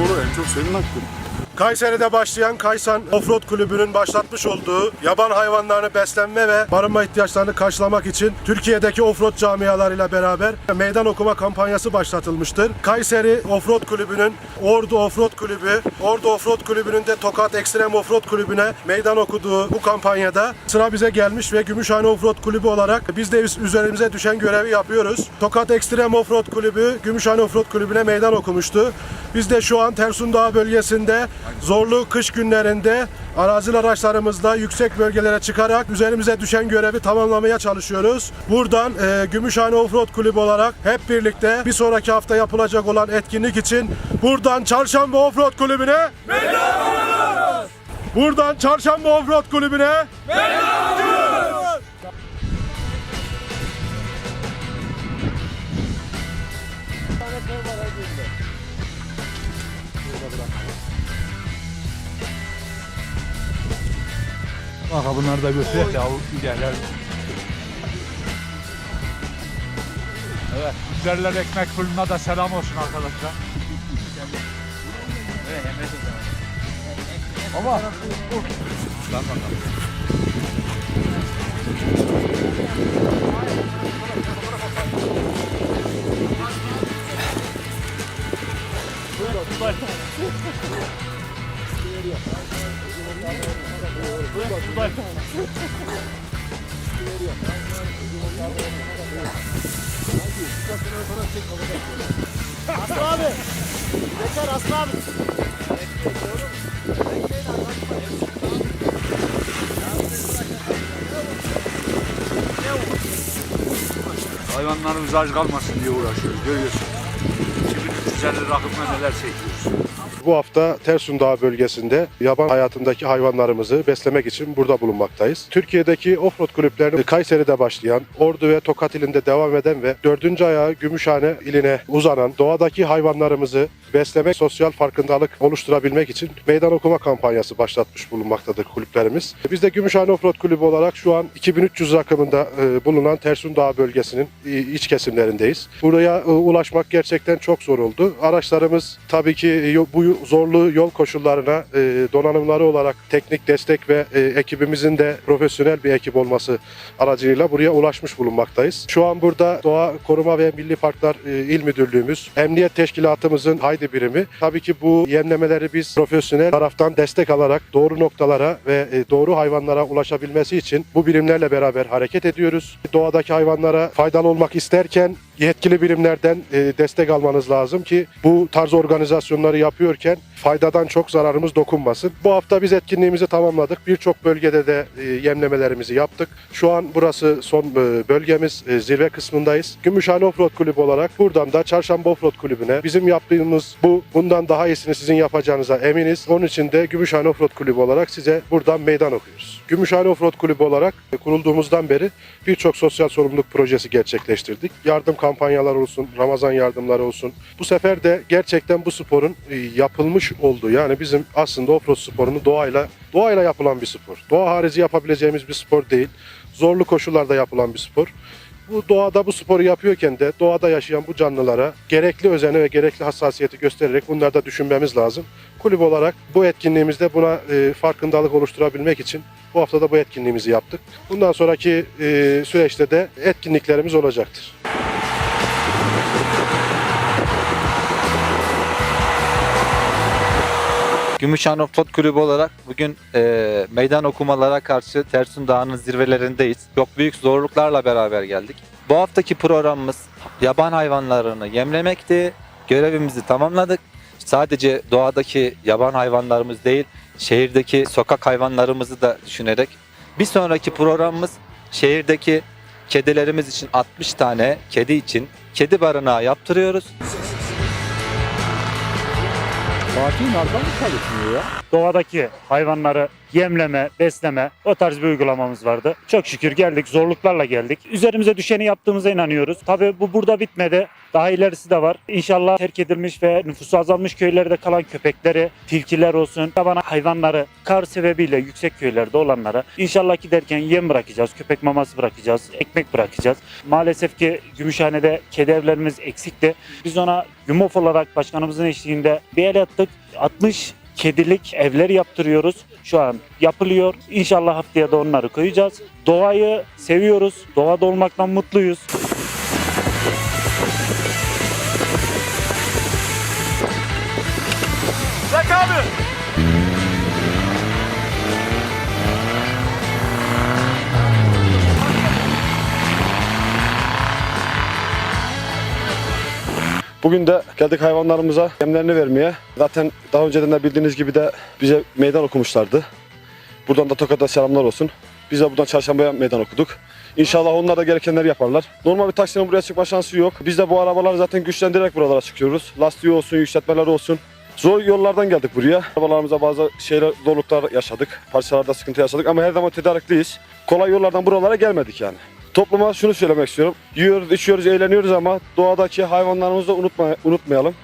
En çok senin hakkın. Kayseri'de başlayan Kaysan Offroad Kulübü'nün başlatmış olduğu yaban hayvanlarını beslenme ve barınma ihtiyaçlarını karşılamak için Türkiye'deki offroad camialarıyla beraber meydan okuma kampanyası başlatılmıştır. Kayseri Offroad Kulübü'nün Ordu Offroad Kulübü, Ordu Offroad Kulübü'nün de Tokat Ekstrem Offroad Kulübü'ne meydan okuduğu bu kampanyada sıra bize gelmiş ve Gümüşhane Offroad Kulübü olarak biz de üzerimize düşen görevi yapıyoruz. Tokat Ekstrem Offroad Kulübü Gümüşhane Offroad Kulübü'ne meydan okumuştu. Biz de şu an Tersun Dağı bölgesinde zorlu kış günlerinde arazil araçlarımızla yüksek bölgelere çıkarak üzerimize düşen görevi tamamlamaya çalışıyoruz. Buradan e, Gümüşhane Offroad Kulübü olarak hep birlikte bir sonraki hafta yapılacak olan etkinlik için buradan Çarşamba Offroad Kulübü'ne Buradan Çarşamba Offroad Kulübü'ne Bak bunları da götürek ya giderler. Evet, üzerler ekmek fırınına da selam olsun arkadaşlar. Ama hayvanlarımız aç kalmasın diye uğraşıyoruz. Görüyorsun. 2350 rakımla neler çekiyoruz. Bu hafta Tersun Dağı bölgesinde yaban hayatındaki hayvanlarımızı beslemek için burada bulunmaktayız. Türkiye'deki offroad kulüplerinin Kayseri'de başlayan, Ordu ve Tokat ilinde devam eden ve dördüncü ayağı Gümüşhane iline uzanan doğadaki hayvanlarımızı beslemek, sosyal farkındalık oluşturabilmek için meydan okuma kampanyası başlatmış bulunmaktadır kulüplerimiz. Biz de Gümüşhane Offroad Kulübü olarak şu an 2300 rakımında e, bulunan Tersun Dağı bölgesinin iç kesimlerindeyiz. Buraya e, ulaşmak gerçekten çok zor oldu. Araçlarımız tabii ki e, bu zorlu yol koşullarına e, donanımları olarak teknik destek ve e, ekibimizin de profesyonel bir ekip olması aracılığıyla buraya ulaşmış bulunmaktayız. Şu an burada Doğa Koruma ve Milli Parklar İl Müdürlüğümüz, Emniyet Teşkilatımızın haydi birimi. Tabii ki bu yemlemeleri biz profesyonel taraftan destek alarak doğru noktalara ve doğru hayvanlara ulaşabilmesi için bu birimlerle beraber hareket ediyoruz. Doğadaki hayvanlara faydalı olmak isterken yetkili birimlerden e, destek almanız lazım ki bu tarz organizasyonları yapıyorken faydadan çok zararımız dokunmasın. Bu hafta biz etkinliğimizi tamamladık. Birçok bölgede de e, yemlemelerimizi yaptık. Şu an burası son e, bölgemiz. Zirve kısmındayız. Gümüşhane Offroad Kulübü olarak buradan da Çarşamba Offroad Kulübü'ne bizim yaptığımız bu bundan daha iyisini sizin yapacağınıza eminiz. Onun için de Gümüşhane Offroad Kulübü olarak size buradan meydan okuyoruz. Gümüşhane Offroad Kulübü olarak kurulduğumuzdan beri birçok sosyal sorumluluk projesi gerçekleştirdik. Yardım kampanyaları olsun, Ramazan yardımları olsun. Bu sefer de gerçekten bu sporun e, yapılmış olduğu yani bizim aslında offroad sporunu doğayla doğayla yapılan bir spor. Doğa harici yapabileceğimiz bir spor değil. Zorlu koşullarda yapılan bir spor. Bu doğada bu sporu yapıyorken de doğada yaşayan bu canlılara gerekli özeni ve gerekli hassasiyeti göstererek bunları da düşünmemiz lazım. Kulüp olarak bu etkinliğimizde buna e, farkındalık oluşturabilmek için bu haftada bu etkinliğimizi yaptık. Bundan sonraki e, süreçte de etkinliklerimiz olacaktır. Gümüşhane Offroad Kulübü olarak bugün e, meydan okumalara karşı Tersun Dağı'nın zirvelerindeyiz. Çok büyük zorluklarla beraber geldik. Bu haftaki programımız yaban hayvanlarını yemlemekti. Görevimizi tamamladık. Sadece doğadaki yaban hayvanlarımız değil, şehirdeki sokak hayvanlarımızı da düşünerek bir sonraki programımız şehirdeki kedilerimiz için 60 tane kedi için kedi barınağı yaptırıyoruz. Doğadaki hayvanları yemleme, besleme o tarz bir uygulamamız vardı. Çok şükür geldik, zorluklarla geldik. Üzerimize düşeni yaptığımıza inanıyoruz. Tabii bu burada bitmedi. Daha ilerisi de var. İnşallah terk edilmiş ve nüfusu azalmış köylerde kalan köpekleri, tilkiler olsun, yaban hayvanları kar sebebiyle yüksek köylerde olanlara inşallah giderken yem bırakacağız, köpek maması bırakacağız, ekmek bırakacağız. Maalesef ki Gümüşhane'de kedi evlerimiz eksikti. Biz ona GÜMOF olarak başkanımızın eşliğinde bir el attık. 60 kedilik evler yaptırıyoruz. Şu an yapılıyor. İnşallah haftaya da onları koyacağız. Doğayı seviyoruz. Doğada olmaktan mutluyuz. Bugün de geldik hayvanlarımıza yemlerini vermeye. Zaten daha önceden de bildiğiniz gibi de bize meydan okumuşlardı. Buradan da Tokat'a selamlar olsun. Biz de buradan çarşambaya meydan okuduk. İnşallah onlar da gerekenleri yaparlar. Normal bir taksinin buraya çıkma şansı yok. Biz de bu arabaları zaten güçlendirerek buralara çıkıyoruz. Lastiği olsun, yükseltmeleri olsun. Zor yollardan geldik buraya. Arabalarımıza bazı şeyler, zorluklar yaşadık. Parçalarda sıkıntı yaşadık ama her zaman tedarikliyiz. Kolay yollardan buralara gelmedik yani. Topluma şunu söylemek istiyorum. Yiyoruz, içiyoruz, eğleniyoruz ama doğadaki hayvanlarımızı da unutma, unutmayalım.